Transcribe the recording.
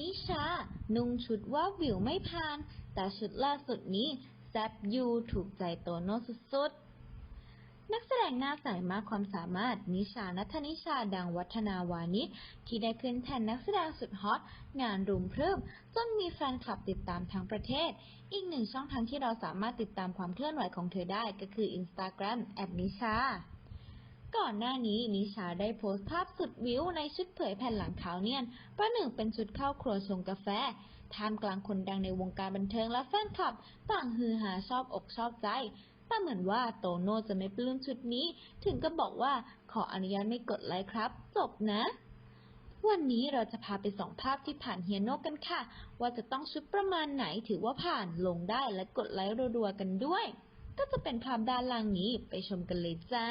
นิชา นุ่งชุดว่าวิวไม่ผ่าน แต่ชุดล่าสุดนี้แซบยูถูกใจโตโน่สุดๆ นักแสดงหน้าใสมากความสามารถ นิชานัทนิชาดังวัฒนาวานิชที่ได้ขึ้นแทนนักแสดงสุดฮอต งานรุมพรึบจนมีแฟนคลับติดตามทั้งประเทศ อีกหนึ่งช่องทางที่เราสามารถติดตามความเคลื่อนไหวของเธอได้ก็คือ Instagram แอดนิชา ก่อนหน้านี้นิชาได้โพสต์ภาพสุดวิวในชุดเผยแผ่นหลังขาวเนียน ประหนึ่งเป็นชุดเข้าครัวชงกาแฟ ท่ามกลางคนดังในวงการบันเทิงและแฟนคลับ ต่างฮือฮาชอบอกชอบใจแต่เหมือนว่าโตโน่จะไม่ปลื้มชุดนี้ ถึงก็บอกว่าขออนุญาตไม่กดไลค์ครับ จบนะ วันนี้เราจะพาไปส่องภาพที่ผ่านเฮียโนกันค่ะ ว่าจะต้องชุดประมาณไหนถือว่าผ่านลงได้และกดไลค์รัวๆกันด้วย ก็จะเป็นภาพด้านล่างนี้ไปชมกันเลยจ้า